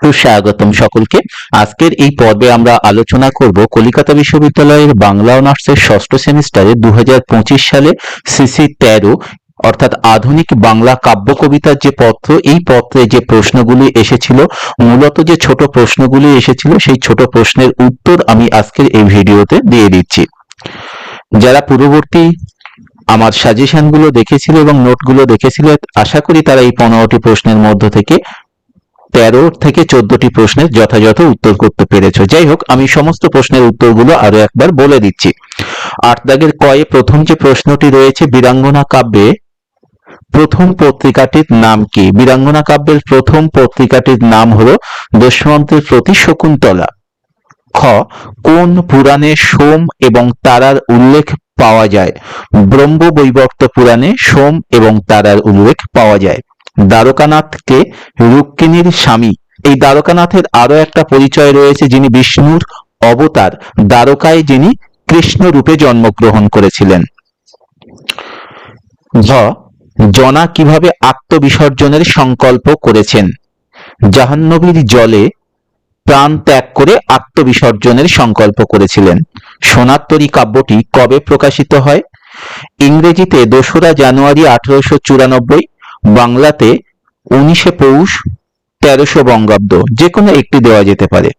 সুস্বাগতম সকলকে। আজকের এই পর্বে আমরা আলোচনা করব কলিকাতা বিশ্ববিদ্যালয়ের বাংলা অনার্সের ষষ্ঠ সেমিস্টারে দু সালে সিসি তেরো, অর্থাৎ আধুনিক বাংলা কাব্য কবিতার যে পত্র, এই পত্রে যে প্রশ্নগুলি এসেছিল, মূলত যে ছোট প্রশ্নগুলি এসেছিল, সেই ছোট প্রশ্নের উত্তর আমি আজকের এই ভিডিওতে দিয়ে দিচ্ছি। যারা পূর্ববর্তী আমার সাজেশনগুলো দেখেছিল এবং নোটগুলো দেখেছিল, আশা করি তারা এই পনেরোটি প্রশ্নের মধ্য থেকে তেরো থেকে চোদ্দটি প্রশ্নের যথাযথ উত্তর করতে পেরেছ। যাই হোক, আমি সমস্ত প্রশ্নের উত্তরগুলো আরও একবার বলে দিচ্ছি। আট দাগের কয়ে প্রথম যে প্রশ্নটি রয়েছে, বীরাঙ্গনা কাব্যে প্রথম পত্রিকাটির নাম কি? বীরাঙ্গনা কাব্যের প্রথম পত্রিকাটির নাম হলো দোষমন্ত্রের প্রতি শকুন্তলা। খ, কোন পুরাণে সোম এবং তারার উল্লেখ পাওয়া যায়? ব্রহ্ম বৈবর্ত পুরাণে সোম এবং তারার উল্লেখ পাওয়া যায়। দ্বারকানাথকে রুক্মিণীর স্বামী। এই দ্বারকানাথের আরও একটা পরিচয় রয়েছে যিনি বিষ্ণুর অবতার, দ্বারকায় যিনি কৃষ্ণ রূপে জন্মগ্রহণ করেছিলেন। ঝ, জনা কীভাবে আত্মবিসর্জনের সংকল্প করেছেন? জাহান্নবীর জলে প্রাণ ত্যাগ করে আত্মবিসর্জনের সংকল্প করেছিলেন। সোনাত্তরী কাব্যটি কবে প্রকাশিত হয়? ইংরেজিতে দোসরা জানুয়ারি আঠারোশো চুরানব্বই বাংলাতে উনিশে পৌষ, তেরোশো বঙ্গাব্দ যে কোনো একটি দেওয়া যেতে পারে।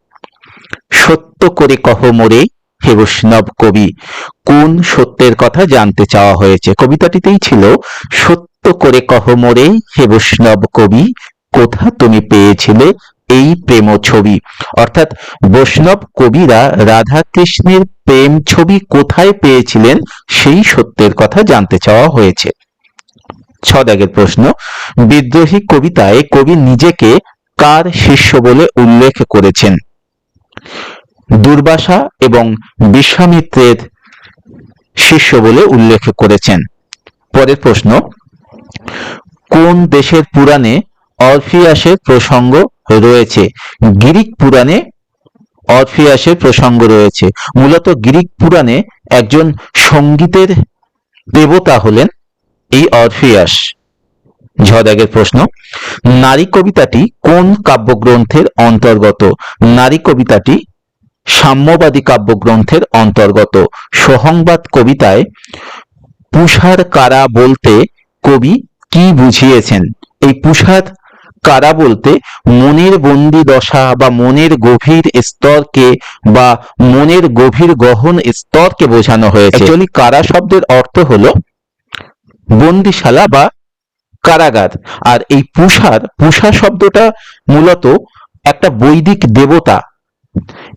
সত্য করে কহ মোরে হে বৈষ্ণব কবি, কোন সত্যের কথা জানতে চাওয়া হয়েছে? কবিতাটিতেই ছিল, সত্য করে কহ মোরে হে বৈষ্ণব কবি, কোথা তুমি পেয়েছিলে এই প্রেম ছবি? অর্থাৎ বৈষ্ণব কবিরা রাধা কৃষ্ণের প্রেম ছবি কোথায় পেয়েছিলেন, সেই সত্যের কথা জানতে চাওয়া হয়েছে। ছ দাগের প্রশ্ন, বিদ্রোহী কবিতায় কবি নিজেকে কার শিষ্য বলে উল্লেখ করেছেন? দুর্বাসা এবং বিশ্বামিত্রের শিষ্য বলে উল্লেখ করেছেন। পরের প্রশ্ন, কোন দেশের পুরাণে অরফিয়াসের প্রসঙ্গ রয়েছে? গ্রিক পুরাণে অরফিয়াসের প্রসঙ্গ রয়েছে। মূলত গ্রিক পুরাণে একজন সঙ্গীতের দেবতা হলেন এই অরফিয়াস ঝদাগের প্রশ্ন, নারী কবিতাটি কোন কাব্যগ্রন্থের অন্তর্গত? নারী কবিতাটি সাম্যবাদী কাব্যগ্রন্থের অন্তর্গত। সহংবাদ কবিতায় পুষার কারা বলতে কবি কি বুঝিয়েছেন? এই পুষার কারা বলতে মনের বন্দি দশা বা মনের গভীর স্তরকে বা মনের গভীর গহন স্তরকে বোঝানো হয়েছে। কারা শব্দের অর্থ হলো বন্দিশালা বা কারাগার। আর এই পুষার, পুষা শব্দটা মূলত একটা বৈদিক দেবতা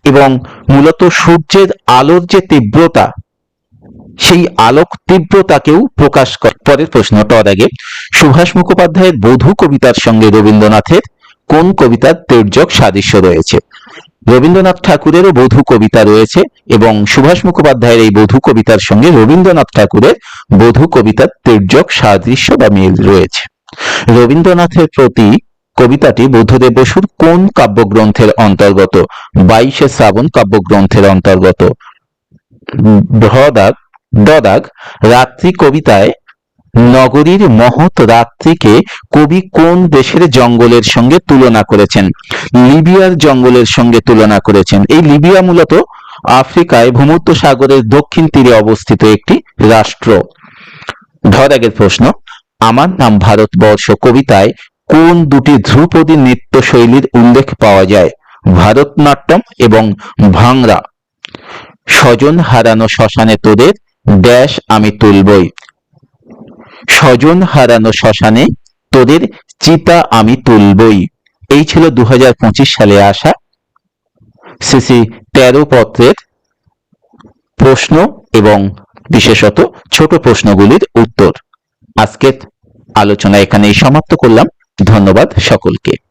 এবং মূলত সূর্যের আলোর যে তীব্রতা, সেই আলোক তীব্রতাকেও প্রকাশ করে। পরের প্রশ্ন, টর আগে। সুভাষ মুখোপাধ্যায়ের বধু কবিতার সঙ্গে রবীন্দ্রনাথের কোন কবিতার তের্যক সাদৃশ্য রয়েছে? রবীন্দ্রনাথ ঠাকুরেরও বধূ কবিতা রয়েছে এবং সুভাষ মুখোপাধ্যায়ের এই বধূ কবিতার সঙ্গে রবীন্দ্রনাথ ঠাকুরের বধূ কবিতার তের্যক সাদৃশ্য বা মিল রয়েছে। রবীন্দ্রনাথের প্রতি কবিতাটি বুদ্ধদেব বসুর কোন কাব্যগ্রন্থের অন্তর্গত? বাইশে শ্রাবণ কাব্যগ্রন্থের অন্তর্গত। ভ্রদাগ দদাগ রাত্রি কবিতায় নগরীর মহৎ রাত্রিকে কবি কোন দেশের জঙ্গলের সঙ্গে তুলনা করেছেন? লিবিয়ার জঙ্গলের সঙ্গে তুলনা করেছেন। এই লিবিয়া মূলত আফ্রিকায় ভূমধ্য সাগরের দক্ষিণ তীরে অবস্থিত একটি রাষ্ট্র। ধরাগের প্রশ্ন। আমার নাম ভারতবর্ষ। কবিতায় কোন দুটি ধ্রুপদী নৃত্য শৈলীর উল্লেখ পাওয়া যায়? ভারতনাট্যম এবং ভাংরা স্বজন হারানো শ্মশানে তোদের ড্যাশ আমি তুলবই। স্বজন হারানো শ্মশানে তোদের চিতা আমি তুলবই। এই ছিল দু হাজার পঁচিশ সালে আসা সিসি তেরো পত্রের প্রশ্ন এবং বিশেষত ছোট প্রশ্নগুলির উত্তর। আজকের আলোচনা এখানেই সমাপ্ত করলাম। ধন্যবাদ সকলকে।